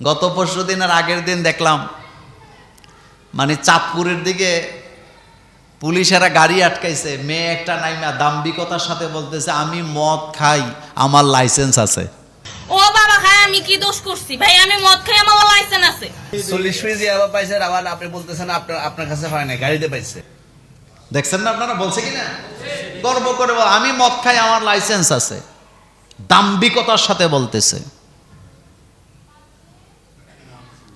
গত পরশু দিন আর আগের দিন দেখলাম মানে চাঁদপুরের দিকে পুলিশেরা গাড়ি আটকাইছে মেয়ে একটা নাইমা দাম্ভিকতার সাথে বলতেছে আমি মদ খাই আমার লাইসেন্স আছে। ও বাবা খায় আমি কি দোষ করছি? ভাই আমি মদ খাই আমার লাইসেন্স আছে। চল্লিশ পিস ইয়াবা পাইছেন আবার আপনি বলতেছেন আপনার আপনার কাছে হয় না গাড়িতে পাইছে। দেখছেন না আপনারা? বলছে কি না গর্ব করে আমি মদ খাই আমার লাইসেন্স আছে। দাম্ভিকতার সাথে বলতেছে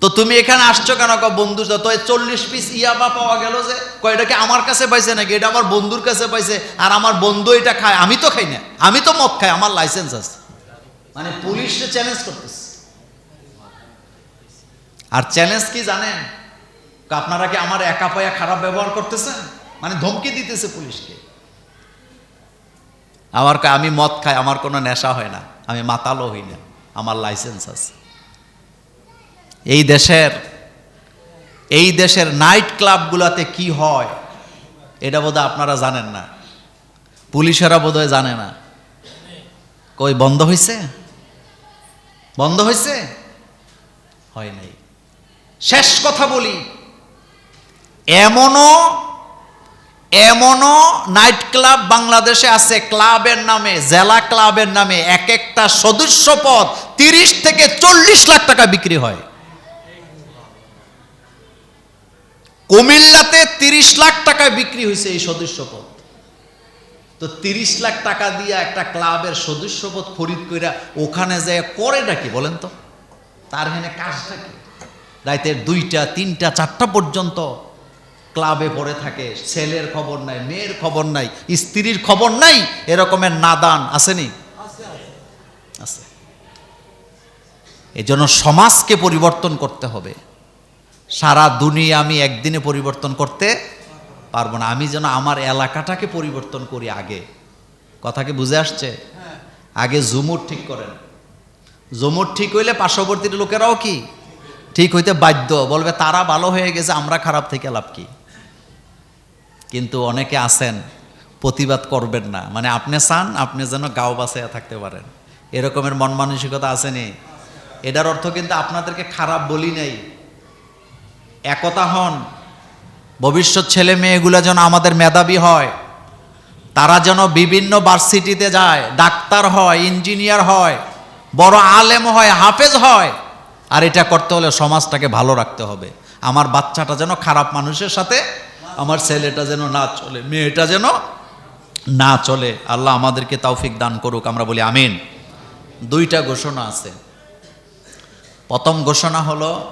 তো তুমি এখানে আসছো কেন? বন্ধু তো চল্লিশ পিস ইয়াবা পাওয়া গেল যে কয়টা কি আমার কাছে পাইছে নাকি? এটা আমার বন্ধুর কাছে পাইছে। আর আমার বন্ধু এটা খায়, আমি তো খাই না। আমি তো মদ খাই, আমার লাইসেন্স আছে। মানে পুলিশে চ্যালেঞ্জ করতেছে। আর চ্যালেঞ্জ কি জানেন? আপনারা কি আমার একা পায়া খারাপ ব্যবহার করতেছেন? মানে ধমকি দিতেছে পুলিশকে। আমার আমি মদ খাই, আমার কোনো নেশা হয় না। আমি মাতালও হই না। আমার লাইসেন্স আছে। এই দেশের এই দেশের নাইট ক্লাবগুলোতে কি হয়, এটা বোধহয় আপনারা জানেন না। পুলিশেরা বোধহয় জানে না। কই, বন্ধ হয়েছে বন্ধ হয়েছে হয় নাই। শেষ কথা বলি, এমনও এমনও নাইট ক্লাব বাংলাদেশে আছে, ক্লাবের নামে, জেলা ক্লাবের নামে, এক একটা সদস্য পদ তিরিশ থেকে চল্লিশ লাখ টাকা বিক্রি হয়। কুমিল্লাতে তিরিশ লাখ টাকায় বিক্রি হয়েছে এই সদস্য পদ তো তিরিশ লাখ টাকা দিয়ে একটা ক্লাবের সদস্যপদ খরিদ কইরা ওখানে যায় করেটা কি বলেন তো? তার হেনে কাজটা কি? রাইতের দুইটা তিনটা চারটা পর্যন্ত ক্লাবে পড়ে থাকে ছেলের খবর নাই মেয়ের খবর নাই স্ত্রীর খবর নাই এরকমের নাদান আসেনি আছে এই জন্য সমাজকে পরিবর্তন করতে হবে। সারা দুনিয়া আমি একদিনে পরিবর্তন করতে পারব না। আমি যেন আমার এলাকাটাকে পরিবর্তন করি আগে। কথা কি বুঝে আসছে? আগে জুমুর ঠিক করেন। জমুর ঠিক হইলে পার্শ্ববর্তী লোকেরাও কি? ঠিক হইতে বাধ্য। বলবে, তারা ভালো হয়ে গেছে, আমরা খারাপ থেকে লাভ কি? কিন্তু অনেকে আছেন, প্রতিবাদ করবেন না। মানে আপনি চান, আপনি যেন গাও বাসায় থাকতে পারেন। এরকমের মন মানসিকতা আসেনি এটার অর্থ কিন্তু আপনাদেরকে খারাপ বলি নাই। একতা হন। ভবিষ্যৎ ছেলে মেয়েগুলো যেন আমাদের মেধাবী হয়। তারা যেন বিভিন্ন ভার্সিটিতে যায়, ডাক্তার হয়, ইঞ্জিনিয়ার হয়, বড় আলেম হয়, হাফেজ হয়। আর এটা করতে হলে সমাজটাকে ভালো রাখতে হবে। আমার বাচ্চাটা যেন খারাপ মানুষের সাথে, আমার ছেলেটা যেন না চলে, মেয়েটা যেন না চলে। আল্লাহ আমাদেরকে তৌফিক দান করুক, আমরা বলি আমিন। দুইটা ঘোষণা আছে। প্রথম ঘোষণা হলো